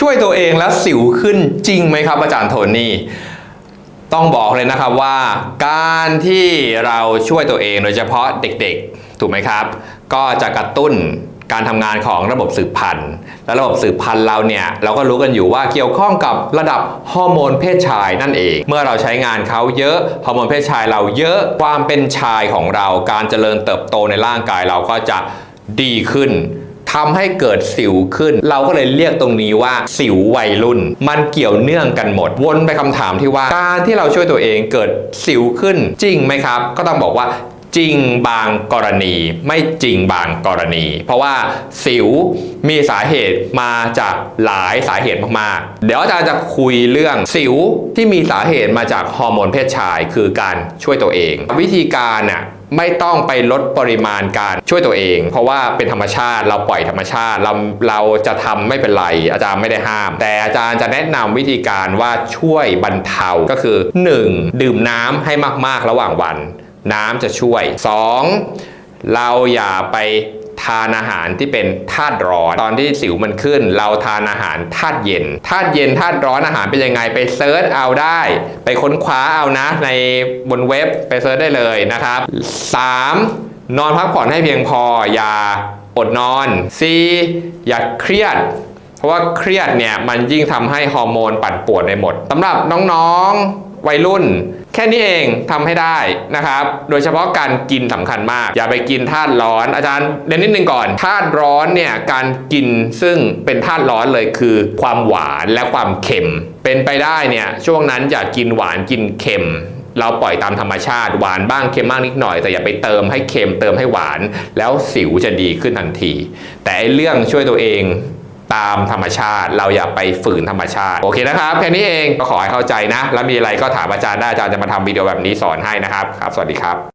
ช่วยตัวเองแล้วสิวขึ้นจริงไหมครับ อาจารย์โทนี่ต้องบอกเลยนะครับว่า การที่เราช่วยตัวเองโดยเฉพาะเด็กๆ ถูกไหมครับ ก็จะกระตุ้นการทำงานของระบบสืบพันธุ์ และระบบสืบพันธุ์เราเนี่ยเราก็รู้กันอยู่ว่าเกี่ยวข้องกับระดับฮอร์โมนเพศชายนั่นเอง เมื่อเราใช้งานเขาเยอะฮอร์โมนเพศชายเราเยอะความเป็นชายของเรา การเจริญเติบโตในร่างกายเราก็จะดีขึ้น ทำให้เกิดสิวขึ้น เราก็เลยเรียกตรงนี้ว่าสิววัยรุ่น มันเกี่ยวเนื่องกันหมด วนไปคำถามที่ว่าการที่เราช่วยตัวเองเกิดสิวขึ้นจริงไหมครับ ก็ต้องบอกว่า จริงบางกรณี ไม่จริงบางกรณี เพราะว่าสิวมีสาเหตุมาจากหลายสาเหตุมากๆ เดี๋ยวอาจารย์จะคุยเรื่องสิวที่มีสาเหตุมาจากฮอร์โมนเพศชายคือการช่วยตัวเอง วิธีการน่ะไม่ต้องไปลดปริมาณการช่วยตัวเอง เพราะว่าเป็นธรรมชาติเราปล่อยธรรมชาติเราเราจะทำไม่เป็นไร อาจารย์ไม่ได้ห้าม แต่อาจารย์จะแนะนำวิธีการว่าช่วยบรรเทาก็คือ 1. ดื่มน้ำให้มากๆระหว่างวัน น้ำจะช่วย 2. เราอย่าไปทานอาหารที่เป็นธาตุร้อน ตอนที่สิวมันขึ้น เราทานอาหารธาตุเย็นธาตุเย็นธาตุร้อนอาหารเป็นยังไงไปเซิร์ชเอาได้ ไปค้นคว้าเอานะ ในบนเว็บไปเซิร์ชได้เลยนะครับ 3. นอนพักผ่อนให้เพียงพอ อย่าอดนอน 4. อย่าเครียด เพราะว่าเครียดเนี่ยมันยิ่งทำให้ฮอร์โมนปั่นป่วนในหมดสำหรับน้องๆ วัยรุ่น แค่นี้เองทำให้ได้นะครับ โดยเฉพาะการกินสำคัญมาก อย่าไปกินธาตุร้อน อาจารย์เด่นนิดนึงก่อนธาตุร้อนเนี่ยการกินซึ่งเป็นธาตุร้อนเลยคือ ความหวานและความเค็ม เป็นไปได้เนี่ยช่วงนั้นอย่ากินหวานกินเค็มเราปล่อยตามธรรมชาติหวานบ้างเค็มบ้างนิดหน่อย แต่อย่าไปเติมให้เค็มเติมให้หวาน แล้วสิวจะดีขึ้นทันที แต่ไอ้เรื่องช่วยตัวเอง ตามธรรมชาติ เราอย่าไปฝืนธรรมชาติ โอเคนะครับ แค่นี้เองก็ขอให้เข้าใจนะ แล้วมีอะไรก็ถามอาจารย์ได้อาจารย์จะมาทำวิดีโอแบบนี้สอนให้นะครับครับ สวัสดีครับ